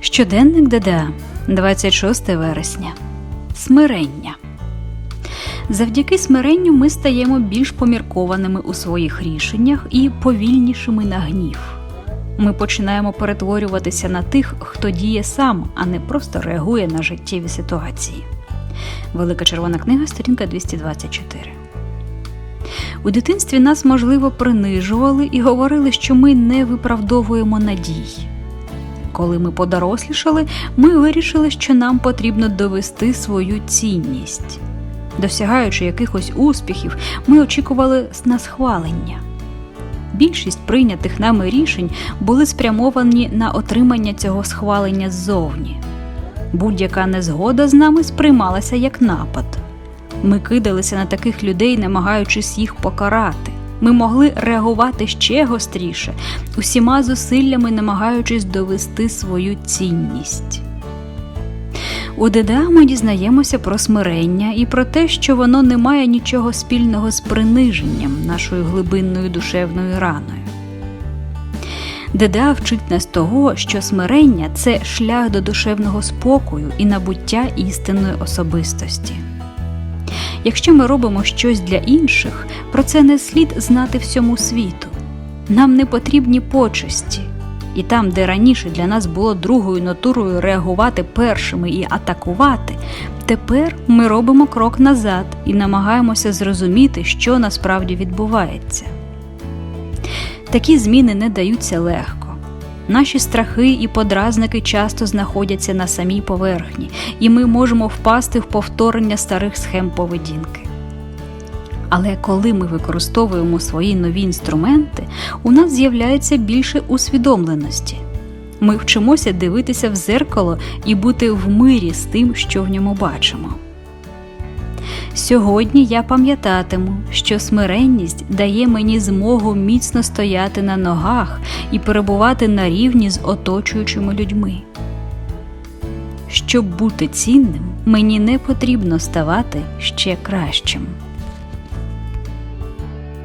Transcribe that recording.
Щоденник ДДА, 26 вересня. Смирення. Завдяки смиренню ми стаємо більш поміркованими у своїх рішеннях і повільнішими на гнів. Ми починаємо перетворюватися на тих, хто діє сам, а не просто реагує на життєві ситуації. Велика червона книга, сторінка 224. У дитинстві нас, можливо, принижували і говорили, що ми не виправдовуємо надій. Коли ми подорослішали, ми вирішили, що нам потрібно довести свою цінність. Досягаючи якихось успіхів, ми очікували на схвалення. Більшість прийнятих нами рішень були спрямовані на отримання цього схвалення ззовні. Будь-яка незгода з нами сприймалася як напад. Ми кидалися на таких людей, намагаючись їх покарати. Ми могли реагувати ще гостріше, усіма зусиллями намагаючись довести свою цінність. У ДДА ми дізнаємося про смирення і про те, що воно не має нічого спільного з приниженням нашою глибинною душевною раною. ДДА вчить нас того, що смирення це шлях до душевного спокою і набуття істинної особистості. Якщо ми робимо щось для інших, про це не слід знати всьому світу. Нам не потрібні почесті. І там, де раніше для нас було другою натурою реагувати першими і атакувати, тепер ми робимо крок назад і намагаємося зрозуміти, що насправді відбувається. Такі зміни не даються легко. Наші страхи і подразники часто знаходяться на самій поверхні, і ми можемо впасти в повторення старих схем поведінки. Але коли ми використовуємо свої нові інструменти, у нас з'являється більше усвідомленості. Ми вчимося дивитися в зеркало і бути в мирі з тим, що в ньому бачимо. Сьогодні я пам'ятатиму, що смиренність дає мені змогу міцно стояти на ногах і перебувати на рівні з оточуючими людьми. Щоб бути цінним, мені не потрібно ставати ще кращим.